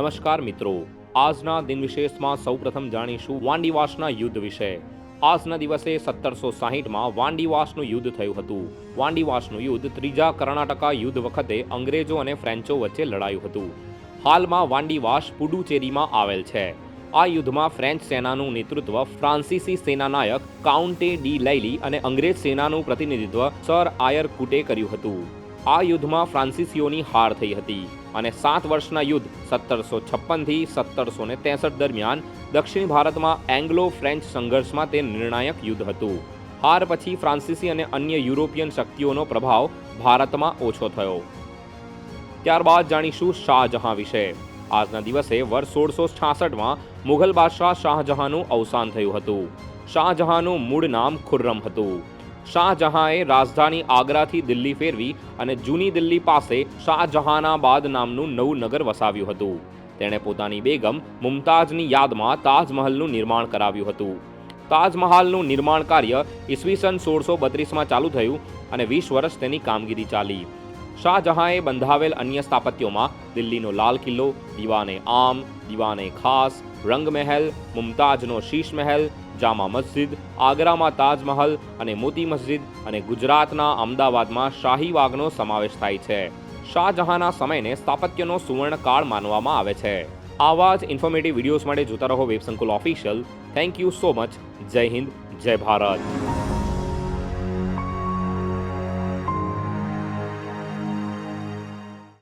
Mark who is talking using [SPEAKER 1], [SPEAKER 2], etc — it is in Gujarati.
[SPEAKER 1] નમસ્કાર મિત્રો. આજના દિન વિશેષમાં સૌપ્રથમ જાણીશું વાંડીવાસના યુદ્ધ વિશે. આજના દિવસે સત્તરસો સાહીઠમાં વાંડીવાસનું યુદ્ધ થયું હતું. વાંડીવાસનું યુદ્ધ ત્રીજા કર્ણાટકા યુદ્ધ વખતે અંગ્રેજો અને ફ્રેન્ચો વચ્ચે લડાયું હતું. હાલમાં વાંડીવાસ પુડુચેરીમાં આવેલ છે. આ યુદ્ધમાં ફ્રેન્ચ સેનાનું નેતૃત્વ ફ્રાન્સીસી સેનાનાયક કાઉન્ટે ડી લૈલી અને અંગ્રેજ સેનાનું પ્રતિનિધિત્વ સર આયર કુટે કર્યું હતું. આ યુદ્ધમાં ફ્રાન્સિસીઓની હાર થઈ હતી અને સાત વર્ષના યુદ્ધ સત્તરસો છપ્પનથી સત્તરસો ને ત્રેસઠ દરમિયાન દક્ષિણ ભારતમાં એંગ્લો ફ્રેન્ચ સંઘર્ષમાં તે નિર્ણાયક યુદ્ધ હતું. હાર પછી ફ્રાન્સિસી અને અન્ય યુરોપિયન શક્તિઓનો પ્રભાવ ભારતમાં ઓછો થયો. ત્યારબાદ જાણીશું શાહજહાં વિશે. આજના દિવસે વર્ષ સોળસો છાસઠમાં મુઘલ બાદશાહ શાહજહાંનું અવસાન થયું હતું. શાહજહાંનું મૂળ નામ ખુર્રમ હતું. શાહજહાંએ રાજધાની આગ્રાથી દિલ્હી ફેરવી અને જૂની દિલ્હી પાસે શાહજહાનાબાદ નામનું નવું નગર વસાવ્યું હતું. તેણે પોતાની બેગમ મુમતાઝની યાદમાં તાજમહલનું નિર્માણ કરાવ્યું હતું. તાજમહાલનું નિર્માણ કાર્ય ઈસવીસન સોળસો બત્રીસમાં ચાલુ થયું અને વીસ વર્ષ તેની કામગીરી ચાલી. શાહજહાંએ બંધાવેલ અન્ય સ્થાપત્યોમાં દિલ્હીનો લાલ કિલ્લો, દીવાને આમ, દીવાને ખાસ, રંગમહેલ, મુમતાજનો શીશ મહેલ જામા મસ્જિદ, આગ્રામાં તાજમહલ અને મોતી મસ્જિદ અને ગુજરાતના અમદાવાદમાં શાહી બાગનો સમાવેશ થાય છે. શાહજહાંના સમયને સ્થાપત્યનો સુવર્ણકાળ માનવામાં આવે છે. આવા જ ઇન્ફોર્મેટિવ વિડીયોઝ માટે જોતા રહો Websankul official thank you so much જય હિન્દ, જય ભારત.